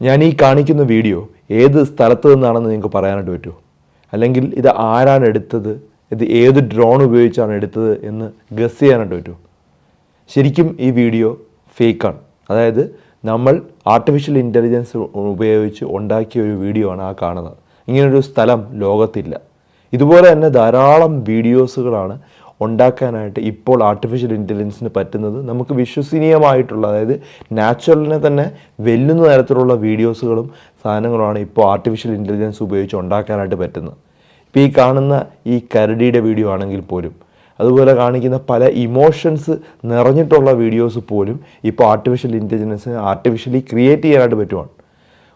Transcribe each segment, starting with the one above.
ഞാൻ ഈ കാണിക്കുന്ന വീഡിയോ ഏത് സ്ഥലത്ത് നിന്നാണെന്ന് നിങ്ങൾക്ക് പറയാനായിട്ട് പറ്റുമോ? അല്ലെങ്കിൽ ഇത് ആരാണ് എടുത്തത്? ഇത് ഏത് ഡ്രോൺ ഉപയോഗിച്ചാണ് എടുത്തത് എന്ന് ഗസ് ചെയ്യാനായിട്ട് പറ്റുമോ? ശരിക്കും ഈ വീഡിയോ ഫേക്കാണ് അതായത് നമ്മൾ ആർട്ടിഫിഷ്യൽ ഇന്റലിജൻസ് ഉപയോഗിച്ച് ഉണ്ടാക്കിയ ഒരു വീഡിയോ ആണ് ആ കാണുന്നത്. ഇങ്ങനൊരു സ്ഥലം ലോകത്തില്ല. ഇതുപോലെ തന്നെ ധാരാളം വീഡിയോസുകളാണ് ഉണ്ടാക്കാനായിട്ട് ഇപ്പോൾ ആർട്ടിഫിഷ്യൽ ഇന്റലിജൻസിന് പറ്റുന്നത് നമുക്ക് വിശ്വസനീയമായിട്ടുള്ള അതായത് നാച്ചുറലിനെ തന്നെ വെല്ലുന്ന തരത്തിലുള്ള വീഡിയോസുകളും സാധനങ്ങളുമാണ് ഇപ്പോൾ ആർട്ടിഫിഷ്യൽ ഇന്റലിജൻസ് ഉപയോഗിച്ച് ഉണ്ടാക്കാനായിട്ട് പറ്റുന്നത്. ഇപ്പോൾ ഈ കാണുന്ന ഈ കരടിയുടെ വീഡിയോ ആണെങ്കിൽ പോലും അതുപോലെ കാണിക്കുന്ന പല ഇമോഷൻസ് നിറഞ്ഞിട്ടുള്ള വീഡിയോസ് പോലും ഇപ്പോൾ ആർട്ടിഫിഷ്യൽ ഇന്റലിജൻസ് ആർട്ടിഫിഷ്യലി ക്രിയേറ്റ് ചെയ്യാനായിട്ട് പറ്റുവാണ്.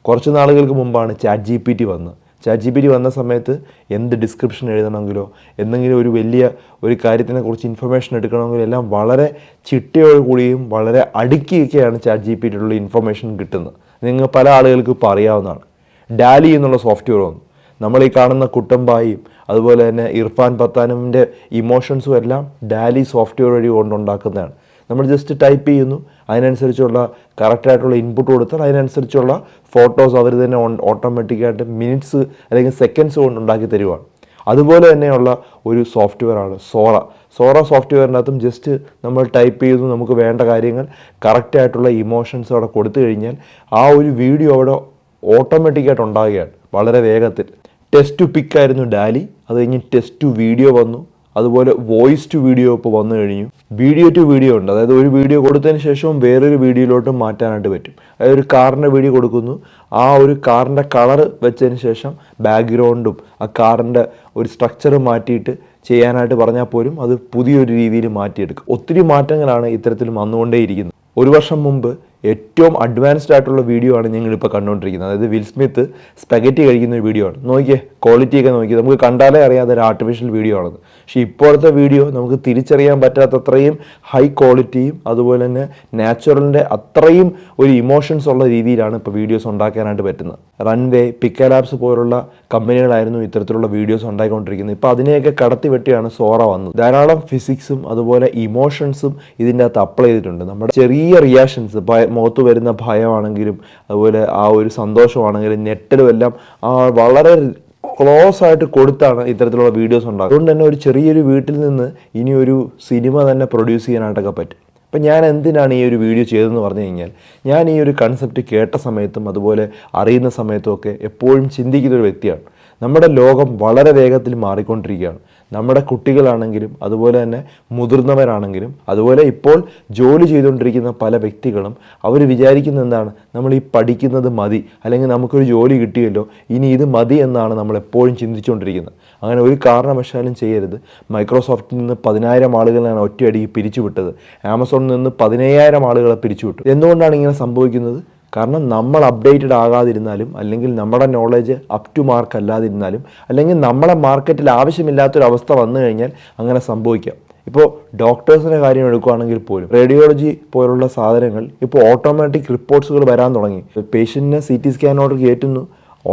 കുറച്ച് നാളുകൾക്ക് മുമ്പാണ് ചാറ്റ് ജി പി ടി വന്നത്. ചാറ്റ് ജി പി ടി വന്ന സമയത്ത് എന്ത് ഡിസ്ക്രിപ്ഷൻ എഴുതണമെങ്കിലോ എന്തെങ്കിലും ഒരു വലിയ ഒരു കാര്യത്തിനെ കുറിച്ച് ഇൻഫർമേഷൻ എടുക്കണമെങ്കിലോ എല്ലാം വളരെ ചിട്ടയോട് കൂടിയും വളരെ അടുക്കിയൊക്കെയാണ് ചാറ്റ് ജി പി ടിയിലുള്ള ഇൻഫർമേഷൻ കിട്ടുന്നത്. നിങ്ങൾ പല ആളുകൾക്ക് ഇപ്പോൾ അറിയാവുന്നതാണ്. ഡാലി എന്നുള്ള സോഫ്റ്റ്വെയർ വന്നു. നമ്മൾ ഈ കാണുന്ന കുട്ടമ്പായും അതുപോലെ തന്നെ ഇർഫാൻ പത്താനുമിന്റെ ഇമോഷൻസും എല്ലാം ഡാലി സോഫ്റ്റ്വെയർ വഴി കൊണ്ടുണ്ടാക്കുന്നതാണ്. നമ്മൾ ജസ്റ്റ് ടൈപ്പ് ചെയ്യുന്നു. അതിനനുസരിച്ചുള്ള കറക്റ്റായിട്ടുള്ള ഇൻപുട്ട് കൊടുത്താൽ അതിനനുസരിച്ചുള്ള ഫോട്ടോസ് അവർ തന്നെ ഓട്ടോമാറ്റിക്കായിട്ട് മിനിറ്റ്സ് അല്ലെങ്കിൽ സെക്കൻഡ്സ് കൊണ്ട് ഉണ്ടാക്കി തരുവാണ്. അതുപോലെ തന്നെയുള്ള ഒരു സോഫ്റ്റ്വെയർ ആണ് സോറ. സോറ സോഫ്റ്റ്വെയറിനകത്തും ജസ്റ്റ് നമ്മൾ ടൈപ്പ് ചെയ്തു നമുക്ക് വേണ്ട കാര്യങ്ങൾ കറക്റ്റായിട്ടുള്ള ഇമോഷൻസ് അവിടെ കൊടുത്തു കഴിഞ്ഞാൽ ആ ഒരു വീഡിയോ അവിടെ ഓട്ടോമാറ്റിക്കായിട്ട് ഉണ്ടാകുകയാണ് വളരെ വേഗത്തിൽ. ടെസ്റ്റ് ടു പിക്കായിരുന്നു ഡാലി. അത് കഴിഞ്ഞ് ടെസ്റ്റ് ടു വീഡിയോ വന്നു. അതുപോലെ വോയിസ് ടു വീഡിയോ ഇപ്പോൾ വന്നു കഴിഞ്ഞു. വീഡിയോ ടു വീഡിയോ ഉണ്ട്. അതായത് ഒരു വീഡിയോ കൊടുത്തതിന് ശേഷവും വേറൊരു വീഡിയോയിലോട്ട് മാറ്റാനായിട്ട് പറ്റും. അതായത് ഒരു കാറിന്റെ വീഡിയോ കൊടുക്കുന്നു. ആ ഒരു കാറിന്റെ കളർ വെച്ചതിന് ശേഷം ബാക്ക്ഗ്രൗണ്ടും ആ കാറിന്റെ ഒരു സ്ട്രക്ചർ മാറ്റിയിട്ട് ചെയ്യാനായിട്ട് പറഞ്ഞാൽ പോലും അത് പുതിയൊരു രീതിയിൽ മാറ്റിയെടുക്കും. ഒത്തിരി മാറ്റങ്ങളാണ് ഇത്തരത്തിൽ വന്നുകൊണ്ടേയിരിക്കുന്നത്. ഒരു വർഷം മുമ്പ് ഏറ്റവും അഡ്വാൻസ്ഡ് ആയിട്ടുള്ള വീഡിയോ ആണ് ഞങ്ങളിപ്പോൾ കണ്ടുകൊണ്ടിരിക്കുന്നത്. അതായത് വിൽ സ്മിത്ത് സ്പെഗറ്റി കഴിക്കുന്ന ഒരു വീഡിയോ ആണ്. നോക്കിയേ. ക്വാളിറ്റി ഒക്കെ നോക്കി. നമുക്ക് കണ്ടാലേ അറിയാം ഒരു ആർട്ടിഫിഷ്യൽ വീഡിയോ ആണെന്ന്. പക്ഷേ ഇപ്പോഴത്തെ വീഡിയോ നമുക്ക് തിരിച്ചറിയാൻ പറ്റാത്തത്രയും ഹൈ ക്വാളിറ്റിയും അതുപോലെ തന്നെ നാച്ചുറലിന്റെ അത്രയും ഒരു ഇമോഷൻസ് ഉള്ള രീതിയിലാണ് ഇപ്പോൾ വീഡിയോസ് ഉണ്ടാക്കാനായിട്ട് പറ്റുന്നത്. റൺവേ പിക്ക ലാബ്സ് പോലുള്ള കമ്പനികളായിരുന്നു ഇത്തരത്തിലുള്ള വീഡിയോസ് ഉണ്ടായിക്കൊണ്ടിരിക്കുന്നത്. ഇപ്പോൾ അതിനെയൊക്കെ കടത്തി വെട്ടിയാണ് സോറ വന്നത്. ധാരാളം ഫിസിക്സും അതുപോലെ ഇമോഷൻസും ഇതിന്റെ അകത്ത് അപ്ലൈ ചെയ്തിട്ടുണ്ട്. നമ്മുടെ ചെറിയ റിയാക്ഷൻസ് മുഖത്ത് വരുന്ന ഭയമാണെങ്കിലും അതുപോലെ ആ ഒരു സന്തോഷമാണെങ്കിലും നെറ്റലും എല്ലാം ആ വളരെ ക്ലോസ് ആയിട്ട് കൊടുത്താണ് ഇത്തരത്തിലുള്ള വീഡിയോസ് ഉണ്ടാകുന്നത് അതുകൊണ്ട് തന്നെ ഒരു ചെറിയൊരു വീട്ടിൽ നിന്ന് ഇനി ഒരു സിനിമ തന്നെ പ്രൊഡ്യൂസ് ചെയ്യാനായിട്ടൊക്കെ പറ്റും. അപ്പം ഞാൻ എന്തിനാണ് ഈ ഒരു വീഡിയോ ചെയ്തതെന്ന് പറഞ്ഞു കഴിഞ്ഞാൽ ഞാൻ ഈ ഒരു കൺസെപ്റ്റ് കേട്ട സമയത്തും അതുപോലെ അറിയുന്ന സമയത്തും ഒക്കെ എപ്പോഴും ചിന്തിക്കുന്ന ഒരു വ്യക്തിയാണ്. നമ്മുടെ ലോകം വളരെ വേഗത്തിൽ മാറിക്കൊണ്ടിരിക്കുകയാണ്. നമ്മുടെ കുട്ടികളാണെങ്കിലും അതുപോലെ തന്നെ മുതിർന്നവരാണെങ്കിലും അതുപോലെ ഇപ്പോൾ ജോലി ചെയ്തുകൊണ്ടിരിക്കുന്ന പല വ്യക്തികളും അവർ വിചാരിക്കുന്ന എന്താണ്? നമ്മൾ ഈ പഠിക്കുന്നത് മതി. അല്ലെങ്കിൽ നമുക്കൊരു ജോലി കിട്ടിയല്ലോ. ഇനി ഇത് മതി എന്നാണ് നമ്മൾ എപ്പോഴും ചിന്തിച്ചുകൊണ്ടിരിക്കുന്നത്. അങ്ങനെ ഒരു കാരണവശാലും ചെയ്യരുത്. മൈക്രോസോഫ്റ്റിൽ നിന്ന് പതിനായിരം ആളുകളാണ് ഒറ്റയടിക്ക് പിരിച്ചുവിട്ടത്. ആമസോണിൽ നിന്ന് പതിനയ്യായിരം ആളുകളെ പിരിച്ചുവിട്ടു. എന്തുകൊണ്ടാണ് ഇങ്ങനെ സംഭവിക്കുന്നത്? കാരണം നമ്മൾ അപ്ഡേറ്റഡ് ആകാതിരുന്നാലും അല്ലെങ്കിൽ നമ്മുടെ നോളജ് അപ് ടു മാർക്ക് അല്ലാതിരുന്നാലും അല്ലെങ്കിൽ നമ്മളെ മാർക്കറ്റിൽ ആവശ്യമില്ലാത്തൊരവസ്ഥ വന്നു കഴിഞ്ഞാൽ അങ്ങനെ സംഭവിക്കാം. ഇപ്പോൾ ഡോക്ടേഴ്സിന്റെ കാര്യം എടുക്കുകയാണെങ്കിൽ പോലും റേഡിയോളജി പോലുള്ള സാധനങ്ങൾ ഇപ്പോൾ ഓട്ടോമാറ്റിക് റിപ്പോർട്ട്സുകൾ വരാൻ തുടങ്ങി. പേഷ്യന്റിനെ സി ടി സ്കാനോട് കയറ്റുന്നു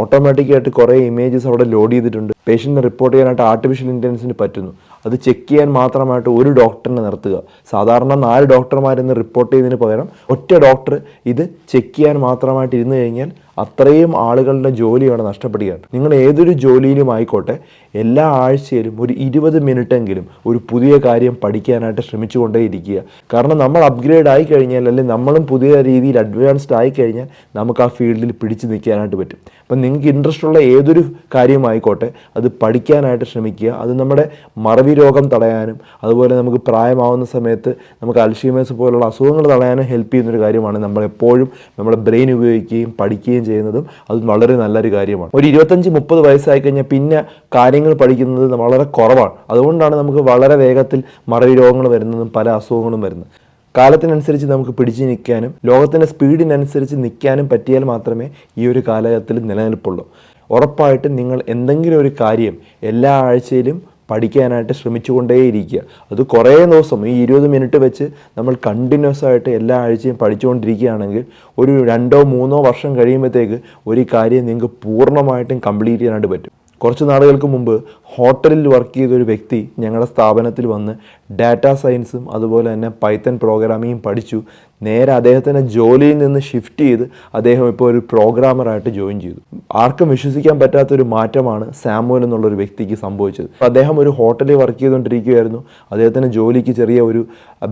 ഓട്ടോമാറ്റിക്കായിട്ട് കുറേ ഇമേജസ് അവിടെ ലോഡ് ചെയ്തിട്ടുണ്ട്. പേഷ്യന്റിനെ റിപ്പോർട്ട് ചെയ്യാനായിട്ട് ആർട്ടിഫിഷ്യൽ ഇന്റലിജൻസിന് പറ്റുന്നു. അത് ചെക്ക് ചെയ്യാൻ മാത്രമായിട്ട് ഒരു ഡോക്ടറിനെ നിർത്തുക. സാധാരണ നാല് ഡോക്ടർമാരിന്ന് റിപ്പോർട്ട് ചെയ്യുന്നതിന് പകരം ഒറ്റ ഡോക്ടർ ഇത് ചെക്ക് ചെയ്യാൻ മാത്രമായിട്ട് ഇരുന്ന് കഴിഞ്ഞാൽ അത്രയും ആളുകളുടെ ജോലിയാണ് നഷ്ടപ്പെടുകയാണ്. നിങ്ങൾ ഏതൊരു ജോലിയിലും ആയിക്കോട്ടെ എല്ലാ ആഴ്ചയിലും ഒരു ഇരുപത് മിനിറ്റെങ്കിലും ഒരു പുതിയ കാര്യം പഠിക്കാനായിട്ട് ശ്രമിച്ചുകൊണ്ടേയിരിക്കുക. കാരണം നമ്മൾ അപ്ഗ്രേഡ് ആയി കഴിഞ്ഞാൽ അല്ലെങ്കിൽ നമ്മളും പുതിയ രീതിയിൽ അഡ്വാൻസ്ഡ് ആയി കഴിഞ്ഞാൽ നമുക്ക് ആ ഫീൽഡിൽ പിടിച്ചു നിൽക്കാനായിട്ട് പറ്റും. അപ്പം നിങ്ങൾക്ക് ഇൻട്രസ്റ്റ് ഉള്ള ഏതൊരു കാര്യമായിക്കോട്ടെ അത് പഠിക്കാനായിട്ട് ശ്രമിക്കുക. അത് നമ്മുടെ മറവി രോഗം തടയാനും അതുപോലെ നമുക്ക് പ്രായമാവുന്ന സമയത്ത് നമുക്ക് അൽഷീമേഴ്സ് പോലുള്ള അസുഖങ്ങൾ തടയാനും ഹെൽപ്പ് ചെയ്യുന്നൊരു കാര്യമാണ് നമ്മൾ എപ്പോഴും നമ്മുടെ ബ്രെയിൻ ഉപയോഗിക്കുകയും പഠിക്കുകയും ചെയ്യുന്നതും അത് വളരെ നല്ലൊരു കാര്യമാണ്. ഒരു ഇരുപത്തഞ്ച് മുപ്പത് വയസ്സായി കഴിഞ്ഞാൽ പിന്നെ കാര്യങ്ങൾ പഠിക്കുന്നത് വളരെ കുറവാണ്. അതുകൊണ്ടാണ് നമുക്ക് വളരെ വേഗത്തിൽ മറവി രോഗങ്ങൾ വരുന്നതും പല അസുഖങ്ങളും വരുന്നത്. കാലത്തിനനുസരിച്ച് നമുക്ക് പിടിച്ചു നിൽക്കാനും ലോകത്തിന്റെ സ്പീഡിനനുസരിച്ച് നിൽക്കാനും പറ്റിയാൽ മാത്രമേ ഈ ഒരു കാലഘട്ടത്തിൽ നിലനിൽപ്പുള്ളൂ. ഉറപ്പായിട്ടും നിങ്ങൾ എന്തെങ്കിലും ഒരു കാര്യം എല്ലാ ആഴ്ചയിലും പഠിക്കാനായിട്ട് ശ്രമിച്ചുകൊണ്ടേയിരിക്കുക. അത് കുറേ ദിവസം ഈ ഇരുപത് മിനിറ്റ് വെച്ച് നമ്മൾ കണ്ടിന്യൂസ് ആയിട്ട് എല്ലാ ആഴ്ചയും പഠിച്ചുകൊണ്ടിരിക്കുകയാണെങ്കിൽ ഒരു രണ്ടോ മൂന്നോ വർഷം കഴിയുമ്പോഴത്തേക്ക് ഒരു കാര്യം നിങ്ങൾക്ക് പൂർണമായിട്ടും കംപ്ലീറ്റ് ചെയ്യാനായിട്ട് പറ്റും. കുറച്ച് നാളുകൾക്ക് മുമ്പ് ഹോട്ടലിൽ വർക്ക് ചെയ്തൊരു വ്യക്തി ഞങ്ങളുടെ സ്ഥാപനത്തിൽ വന്ന് ഡാറ്റാ സയൻസും അതുപോലെ തന്നെ പൈത്തൺ പ്രോഗ്രാമിങ്ങും പഠിച്ചു. നേരെ അദ്ദേഹത്തിന്റെ ജോലിയിൽ നിന്ന് ഷിഫ്റ്റ് ചെയ്ത് അദ്ദേഹം ഇപ്പോൾ ഒരു പ്രോഗ്രാമറായിട്ട് ജോയിൻ ചെയ്തു. ആർക്കും വിശ്വസിക്കാൻ പറ്റാത്തൊരു മാറ്റമാണ് സാമുവൽ എന്നുള്ളൊരു വ്യക്തിക്ക് സംഭവിച്ചത്. അദ്ദേഹം ഒരു ഹോട്ടലിൽ വർക്ക് ചെയ്തുകൊണ്ടിരിക്കുകയായിരുന്നു. അദ്ദേഹത്തിന്റെ ജോലിക്ക് ചെറിയ ഒരു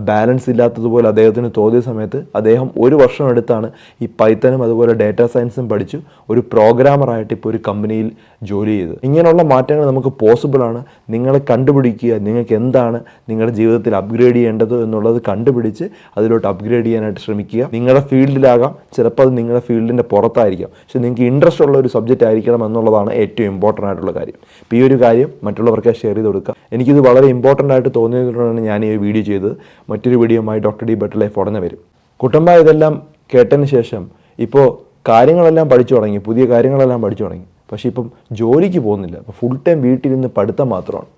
ബാലൻസ് ഇല്ലാത്തതുപോലെ അദ്ദേഹത്തിന് തോന്നിയ സമയത്ത് അദ്ദേഹം ഒരു വർഷം എടുത്താണ് ഈ പൈത്തനും അതുപോലെ ഡേറ്റാ സയൻസും പഠിച്ചു ഒരു പ്രോഗ്രാമറായിട്ട് ഇപ്പോൾ ഒരു കമ്പനിയിൽ ജോലി ചെയ്ത് ഇങ്ങനെയുള്ള മാറ്റങ്ങൾ നമുക്ക് പോസിബിളാണ് നിങ്ങളെ കണ്ടുപിടിക്കുക നിങ്ങൾക്ക് എന്താണ് നിങ്ങളുടെ ജീവിതത്തിൽ അപ്ഗ്രേഡ് ചെയ്യേണ്ടത് എന്നുള്ളത് കണ്ടുപിടിച്ച് അതിലോട്ട് അപ്ഗ്രേഡ് ചെയ്യാനായിട്ട് ശ്രമിക്കുക. നിങ്ങളുടെ ഫീൽഡിലാകാം. ചിലപ്പോൾ അത് നിങ്ങളുടെ ഫീൽഡിന്റെ പുറത്തായിരിക്കാം. പക്ഷെ നിങ്ങൾക്ക് ഇൻട്രസ്റ്റ് ഉള്ള ഒരു സബ്ജക്റ്റ് ആയിരിക്കണം എന്നുള്ളതാണ് ഏറ്റവും ഇമ്പോർട്ടന്റ് ആയിട്ടുള്ള കാര്യം. അപ്പോൾ ഈ ഒരു കാര്യം മറ്റുള്ളവർക്ക് ഷെയർ ചെയ്ത് കൊടുക്കുക. എനിക്കിത് വളരെ ഇമ്പോർട്ടന്റ് ആയിട്ട് തോന്നിയതുകൊണ്ടാണ് ഞാൻ ഈ വീഡിയോ ചെയ്തത്. മറ്റൊരു വീഡിയോയുമായി ഡോക്ടർ ഡി ബെറ്റർ ലൈഫ് ഉടനെ വരും. കുട്ടമ്പ ഇതെല്ലാം കേട്ടതിന് ശേഷം ഇപ്പോൾ കാര്യങ്ങളെല്ലാം പഠിച്ചു തുടങ്ങി. പുതിയ കാര്യങ്ങളെല്ലാം പഠിച്ചു തുടങ്ങി. പക്ഷേ ഇപ്പം ജോലിക്ക് പോകുന്നില്ല. അപ്പോൾ ഫുൾ ടൈം വീട്ടിലിരുന്ന് പഠിത്തം മാത്രമാണ്.